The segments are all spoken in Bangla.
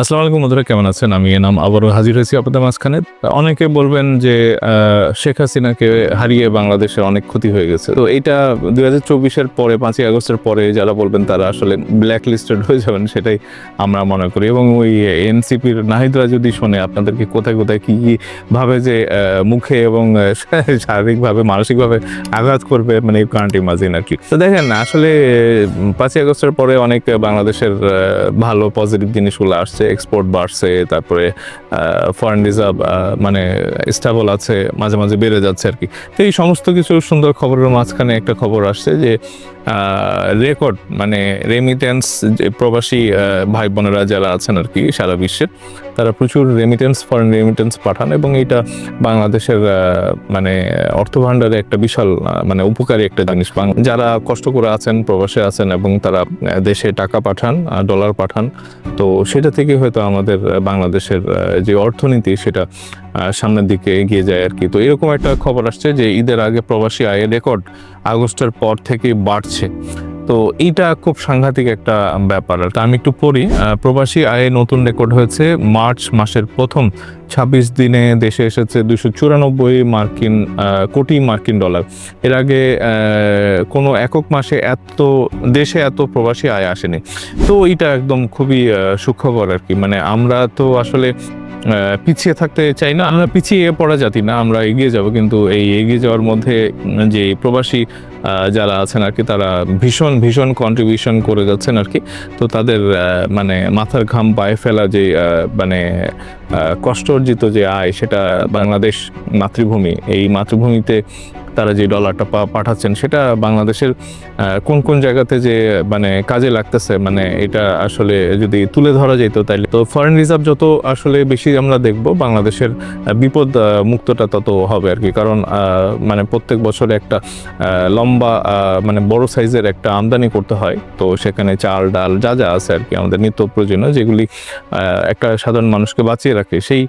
আসসালামু আলাইকুম বন্ধুরা, কেমন আছেন? আমি নাম আবারও হাজির হয়েছি আপনাদের মাঝখানে। অনেকে বলবেন যে শেখ হাসিনাকে হারিয়ে বাংলাদেশের অনেক ক্ষতি হয়ে গেছে। তো এটা দুই হাজার চব্বিশের পরে, পাঁচই আগস্টের পরে যারা বলবেন তারা আসলে ব্ল্যাক লিস্টেড হয়ে যাবেন, সেটাই আমরা মনে করি। এবং ওই এনসিপির নাহিদরা যদি শোনে, আপনাদেরকে কোথায় কোথায় কী কী ভাবে যে মুখে এবং শারীরিকভাবে, মানসিকভাবে আঘাত করবে মানে এই কারণটি মাঝে আর কি। তো দেখেন, আসলে পাঁচই আগস্টের পরে অনেক বাংলাদেশের ভালো পজিটিভ জিনিসগুলো আসছে। এক্সপোর্ট বাড়ছে, তারপরে ফরেন রিজার্ভ মানে স্টেবল আছে, মাঝে মাঝে বেড়ে যাচ্ছে আর কি। তো এই সমস্ত কিছু সুন্দর খবরের মাঝখানে একটা খবর আসছে যে রেকর্ড মানে রেমিটেন্স যে প্রবাসী ভাই বোনেরা যারা আছেন আর কি সারা বিশ্বের তারা প্রচুর রেমিটেন্স ফরেন রেমিটেন্স পাঠান এবং এটা বাংলাদেশের মানে অর্থভাণ্ডারে একটা বিশাল মানে উপকারী একটা জিনিস। যারা কষ্ট করে আছেন, প্রবাসে আছেন এবং তারা দেশে টাকা পাঠান ডলার পাঠান, তো সেটা থেকে হয়তো আমাদের বাংলাদেশের যে অর্থনীতি সেটা সামনের দিকে এগিয়ে যায় আর কি। তো এরকম একটা খবর আসছে যে ঈদের আগে প্রবাসী আয়ের রেকর্ড আগস্টের পর থেকে বাড়ছে। তো এইটা খুব সাংঘাতিক একটা ব্যাপার। আর। আমি একটু পড়ি প্রবাসী আয়ে নতুন রেকর্ড হয়েছে। মার্চ মাসের প্রথম ছাব্বিশ দিনে দেশে এসেছে দুশো চুরানব্বই মার্কিন কোটি মার্কিন ডলার। এর আগে কোনো একক মাসে এত, দেশে এত প্রবাসী আয় আসেনি। তো এটা একদম খুবই সুখবর আর কি। মানে আমরা তো আসলে পিছিয়ে থাকতে চাই না। আমরা পিছিয়ে পড়া জাতি না, আমরা এগিয়ে যাব। কিন্তু এই এগিয়ে যাওয়ার মধ্যে যে প্রবাসী যারা আছেন আর কি, তারা ভীষণ ভীষণ কন্ট্রিবিউশন করে যাচ্ছেন আর কি। তো তাদের মানে মাথার ঘাম পায়ে ফেলা যে মানে কষ্ট অর্জিত যে আয়, সেটা বাংলাদেশ মাতৃভূমি। এই মাতৃভূমিতে তারা যে ডলারটা পাঠাচ্ছেন, সেটা বাংলাদেশের কোন কোন জায়গাতে যে মানে কাজে লাগতেছে মানে এটা আসলে যদি তুলে ধরা যেত তাইলে। তো ফরেন রিজার্ভ যত আসলে বেশি আমরা দেখব, বাংলাদেশের বিপদ মুক্তটা তত হবে আর কি। কারণ মানে প্রত্যেক বছরে একটা লম্বা মানে বড় সাইজের একটা আমদানি করতে হয়। তো সেখানে চাল, ডাল, যা যা আছে আর কি, আমাদের নিত্য প্রয়োজনীয়, যেগুলি একটা সাধারণ মানুষকে বাঁচিয়ে রাখে, সেই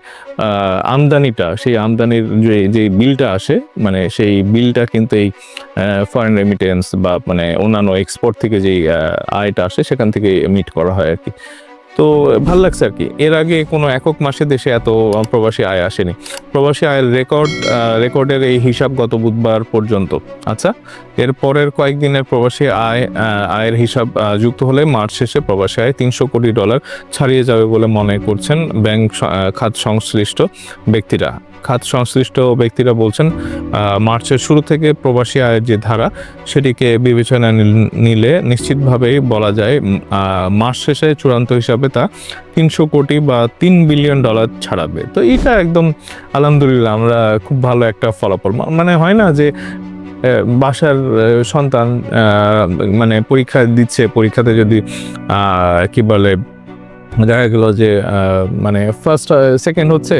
আমদানিটা, সেই আমদানির যে যে বিলটা আসে মানে সেই বিলটা কিন্তু এই ফরেন রেমিটেন্স বা মানে অন্যান্য এক্সপোর্ট থেকে যেই আয়টা আসে সেখান থেকে মিট করা হয় আর কি। তো ভালো লাগছে আর কি। এর আগে কোনো একক মাসে দেশে এত প্রবাসী আয় আসেনি। প্রবাসী আয়ের রেকর্ড রেকর্ডের এই হিসাব গত বুধবার পর্যন্ত। আচ্ছা এর পরের কয়েকদিনের প্রবাসী আয় আয়ের হিসাব যুক্ত হলে মার্চ শেষে প্রবাসী আয় তিনশো কোটি ডলার ছাড়িয়ে যাবে বলে মনে করছেন ব্যাংক খাত সংশ্লিষ্ট ব্যক্তিরা। খাত সংশ্লিষ্ট ব্যক্তিরা বলছেন মার্চের শুরু থেকে প্রবাসী আয়ের যে ধারা, সেটিকে বিবেচনা নিলে নিশ্চিতভাবেই বলা যায় মাস শেষে চূড়ান্ত হিসাবে তা তিনশো কোটি বা তিন বিলিয়ন ডলার ছাড়াবে। তো এটা একদম, আলহামদুলিল্লাহ, আমরা খুব ভালো একটা ফলাফল। মানে হয় না যে বাসার সন্তান মানে পরীক্ষা দিচ্ছে, পরীক্ষাতে যদি কি বলে দেখা গেল যে মানে ফার্স্ট সেকেন্ড হচ্ছে,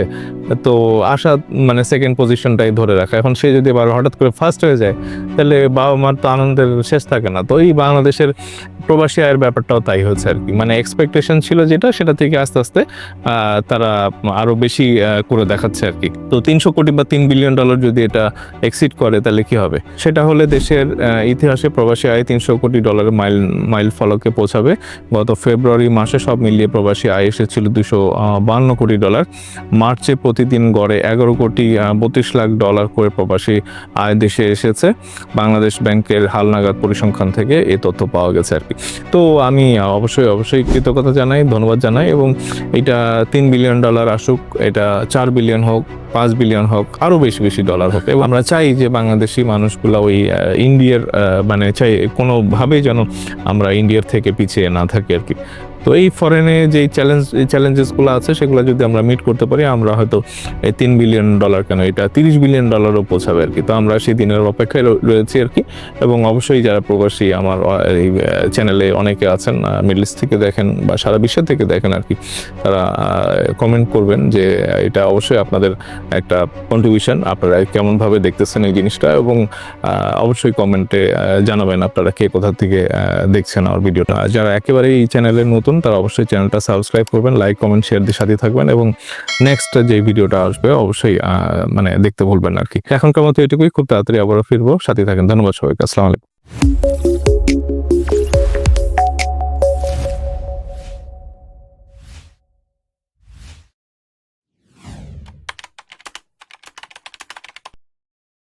তো আশা মানে সেকেন্ড পজিশনটাই ধরে রাখা। এখন সে যদি আবার হঠাৎ করে ফার্স্ট হয়ে যায়, তাহলে বাবা মার তো আনন্দের শেষ থাকে না। তো এই বাংলাদেশের প্রবাসী আয়ের ব্যাপারটাও তাই হচ্ছে আর কি। মানে এক্সপেকটেশন ছিল যেটা, সেটা থেকে আস্তে আস্তে তারা আরও বেশি করে দেখাচ্ছে আর কি। তো তিনশো কোটি বা তিন বিলিয়ন ডলার যদি এটা এক্সিড করে, তাহলে কি হবে? সেটা হলে দেশের ইতিহাসে প্রবাসী আয় তিনশো কোটি ডলারের মাইল মাইল ফলকে পৌঁছাবে। গত ফেব্রুয়ারি মাসে সব মিলিয়ে প্রবাসী আয় এসেছিল দুশো বান্ন কোটি ডলার। মার্চে প্রতিদিন গড়ে এগারো কোটি বত্রিশ লাখ ডলার করে প্রবাসী আয় দেশে এসেছে। বাংলাদেশ ব্যাংকের হালনাগাদ পরিসংখ্যান থেকে এই তথ্য পাওয়া গেছে আর কি। তো আমি অবশ্যই অবশ্যই কৃতজ্ঞতা জানাই, ধন্যবাদ জানাই এবং এটা তিন বিলিয়ন ডলার আসুক, এটা চার বিলিয়ন হোক, পাঁচ বিলিয়ন হোক, আরও বেশি বেশি ডলার হোক। এবং আমরা চাই যে বাংলাদেশি মানুষগুলো ওই ইন্ডিয়ার মানে চাই কোনোভাবেই যেন আমরা ইন্ডিয়ার থেকে পিছিয়ে না থাকি আর কি। তো এই ফরেনে যে চ্যালেঞ্জ চ্যালেঞ্জেসগুলো আছে, সেগুলো যদি আমরা মিট করতে পারি, আমরা হয়তো এই তিন বিলিয়ন ডলার কেন, এটা তিরিশ বিলিয়ন ডলারও পৌঁছাবে আর কি। তো আমরা সেই দিনের অপেক্ষায় রয়েছি আর কি। এবং অবশ্যই যারা প্রবাসী আমার এই চ্যানেলে অনেকে আছেন মিডল ইস্ট থেকে দেখেন বা সারা বিশ্ব থেকে দেখেন আর কি, তারা কমেন্ট করবেন যে এটা অবশ্যই আপনাদের একটা কন্ট্রিবিউশন আপনারা কেমনভাবে দেখতেছেন এই জিনিসটা এবং অবশ্যই কমেন্টে জানাবেন আপনারা কে কোথা থেকে দেখছেন আমার ভিডিওটা যারা একেবারে এই নতুন তারা অবশ্যই চ্যানেলটা সাবস্ক্রাইব করবেন লাইক কমেন্ট শেয়ার দিয়ে সাথে থাকবেন এবং নেক্সট যে ভিডিওটা আসবে, অবশ্যই মানে দেখতে ভুলবেন আর কি। এখনকার মতো এটুকুই, খুব তাড়াতাড়ি আবারও ফিরবো সাথে থাকেন, ধন্যবাদ সবাইকে, আসসালামু আলাইকুম।